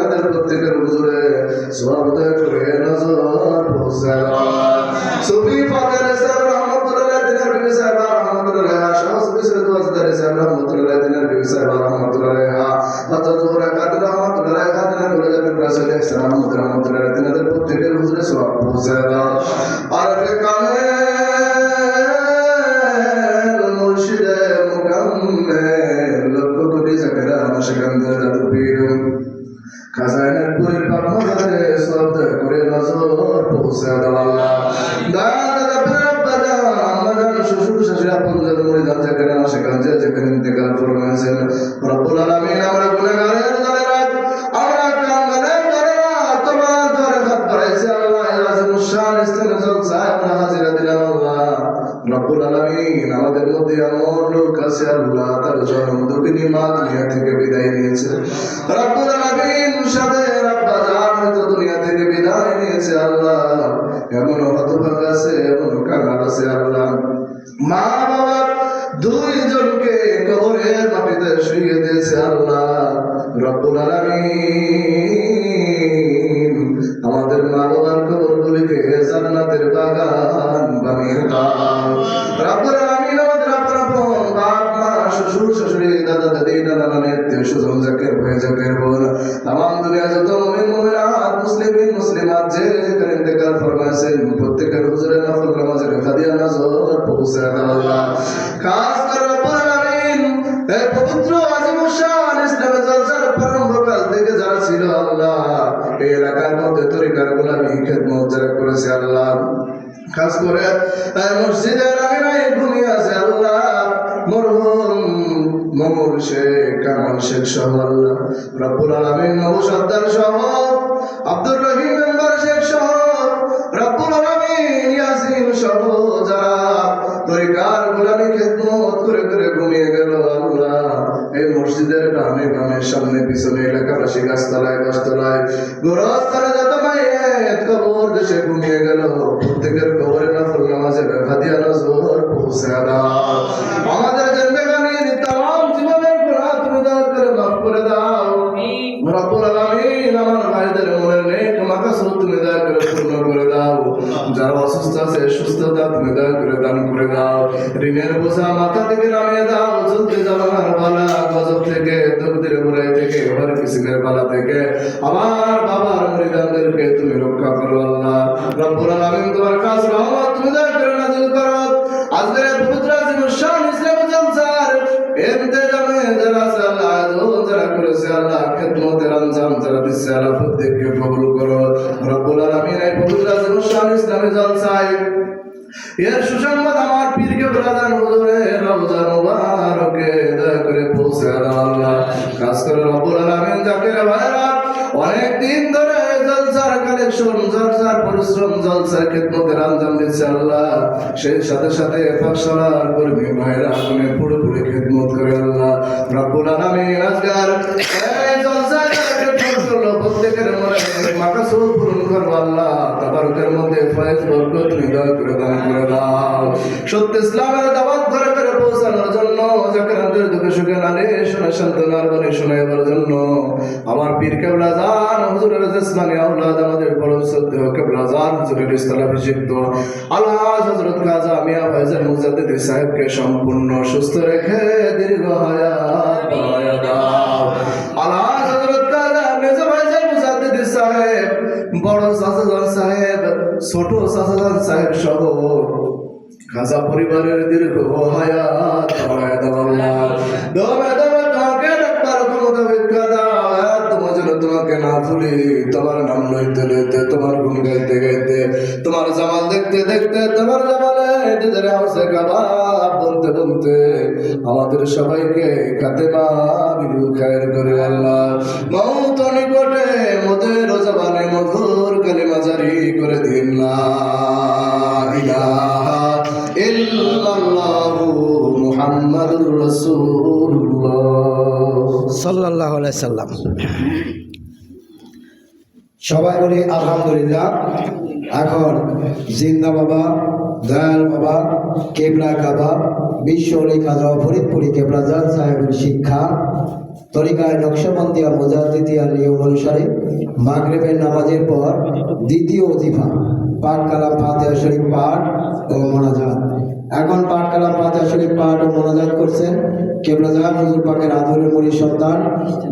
তিনাদের প্রত্যেকের হুজুরে সওয়াব করে নজর পৌঁছায় সুফি ফাদার সাহেব রহমতুল্লাহ দিনের বিবি সাহেব রহমতুল্লাহ শাহ সুফি সৈয়দ দোয়াজদার সাহেব রহমতুল্লাহ দিনের বিবি সাহেব রহমতুল্লাহ হযরত জোহরা কাদের রহমতুল্লাহ দিনের কলেজ আবির রাসূল ইসলাম রহমতুল্লাহ দিনের প্রত্যেকের হুজুরে সব পৌঁছায় খাজানের পুরের পারমাজারে শব্দ করে নজর পৌঁছে দাও আল্লাহ দাদা বাবা আমাদের শ্বশুর শাশুড়ি আপনজন মুরিদান যেখানে সেখান যে যেখানে ইন্তেকাল ফরমাইছেন রব্বুল আলামিন আমরা গুনাহগারের দলেরা আমরা কাঙ্গালের দলেরা তোমার দরে হাত বাড়াইছি আল্লাহ ইয়াজিমুস শান ইসলামের জলসা আমরা হাজিরা দিলাম। রব্বুল আলামিন আমাদের মধ্যে এমন লোক আল্লাহ তার জন্ম দুঃখিনী মা দুনিয়া থেকে বিদায় নিয়েছে। রব্বুল আলামিন সাথে রব্বা জান হয়তো দুনিয়া থেকে বিদায় নিয়েছে আল্লাহ। এমন হতভাগ আছে এমন কাঙ্গাল আছে আল্লাহ। মা বাবা দুইজনকে কবরের মাটিতে শুইয়ে দিয়েছে আল্লাহ। রব্বুল আলামিন আমাদের মা নানি আত্মীয় জাকের ভাই জাকের বোন তাম দুনিয়া যত মুমিন, মুমিনাত মুসলিমিন মুসলিমাত, যে যেখানে ইন্তেকাল ফরমাইছেন প্রত্যেকের হুজুরে নফল নামাজের খাদিয়া নজর পৌঁছে আল্লাহ। খাস করে রব্বুল আলামিন এই পবিত্র আজিমুশান ইসলামের জলসার প্রারম্ভকাল থেকে যারা ছিল আল্লাহ, এই এলাকার মধ্যে তরিকার গোলামি, খেদমত যারা করেছে আল্লাহ। খাস করে মসজিদের আঙিনায় ঘুমিয়ে আছে আল্লাহ। মরহুম আল্লাহ ঘুমিয়ে গেল আল্লাহ। এই মসজিদের সামনে পিছনে এলাকাবাসী, গাছতলায় গাছতলায়, গোরস্থানে যত মায়ের কবর দেশে ঘুমিয়ে গেল, প্রত্যেকের কবরে নফল নামাজে হাদিয়া নজর পৌঁছে দাও নেক তুমি দয়া করে পূর্ণ করে দাও। যারা অসুস্থ আছে সুস্থতা তুমি দয়া করে দান করে দাও। ঋণের বোঝা মাথা থেকে নামিয়ে দাও। চলতে জানার বালা গজব থেকে দরদের বুড়াই থেকে ঘর কিসিমের বালা থেকে। আমার বাবার মরিদানদেরকে তুমি রক্ষা করো আল্লাহ। রব্বুল আলামিন তোমার কাছে রহমত, তুমি দয়া করে নাজিল করো। আজকের পবিত্র জীবন শান ইসলাম জলসার ইন্তেজামে যারা আছে আল্লাহ যারা করেছে আল্লাহ, খেদমতের আঞ্জাম যারা দিচ্ছে আল্লাহ, প্রত্যেককে কবুল করো। জলসায় এর সুসংবাদ আমার পীরকে প্রদান হুজুরে, রমজান মুবারকে দয়া করে পৌঁছে দাও আল্লাহ। কাজ করে রব্বুল আলামিন, জাকির ভাইরা অনেক দিন ধরে জলসার কালেকশন জলসার পরিশ্রম জলসার খেদমতের আঞ্জাম দিচ্ছে আল্লাহ। সেই সাথে সাথে পাকশালার কর্মী ভাইরা আগুনে পুরো পুরো খেদমত করে আল্লাহ। রব্বুল আলামিন আজকাল এই জলসার প্রত্যেকের মনে মাকাসুদ পূরণ করব আল্লাহ। তাবারকের মধ্যে ফয়েজ বরকত হৃদয় করে দাও। সত্য ইসলামের দাওয়াত ঘরে ঘরে পৌঁছানোর জন্য জাকারান্তের দুঃখে সুখে নালে শোনা শোনাইবার জন্য। আমার পীর কেবলা জান হুজুরের জেসমানি আওলাদ আমাদের সত্য কেবলা জান হুজুরের হযরত কাজা মিয়া মুজাদ্দিদ সাহেবকে সম্পূর্ণ সুস্থ রেখে দীর্ঘ হায়াত ছোট সাসাদান সাহেব সহ খাজা পরিবারের দীর্ঘ হায়াত বাড়ায় দাও আল্লাহ দমে ডাক্তার ক্ষমতা ভিক্ষা দাও। তোমার জন্য তোমাকে না ভুলি, তোমার নাম লইতে লইতে, তোমার গুণ গাইতে গাইতে, তোমার জামাল দেখতে দেখতে তোমার জামালে নিজের হাউসে কাবাব বলতে বলতে আমাদের সবাইকে কাতে বিলু খায়ের করে আল্লাহ। মৌত নিকটে মোদের জবানে মধুর কালিমা জারি করে দিন লা ইলাহা ইল্লাল্লাহু মুহাম্মাদুর রাসূলুল্লাহ। সাল্লাহ সাল্লাম। সবাই বলি আলহামদুলিল্লাহ। এখন জিন্দা বাবা, দয়াল বাবা, কেবলা কাবা, বিশ্ব অলি খাজা ফরিদপুরি কেবলাজাদ সাহেবের শিক্ষা, তরিকায় নকশবন্দিয়া মোজাদ্দিদিয়া নিয়ম অনুসারে মাগরেবের নামাজের পর দ্বিতীয় অজিফা, পাঠ কালাম ফাতেহা শরীফ পাঠ ও মোনাজাত। এখন পাঠ কালাম ফাতেহা শরীফ পাঠ ও মোনাজাত করছেন। কেবলাজাহ মঞ্জুর পাকের আদরের মরি সন্তান,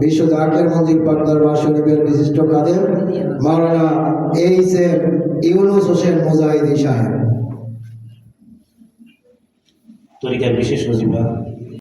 বিশ্ব জাহাকের মঞ্জুর পাক দরবার শরীফের বিশিষ্ট কাদের, মাওলানা এইচ এম ইউনুস হোসেন মুজাহিদি সাহেব। তরিকার বিশেষ নজিবা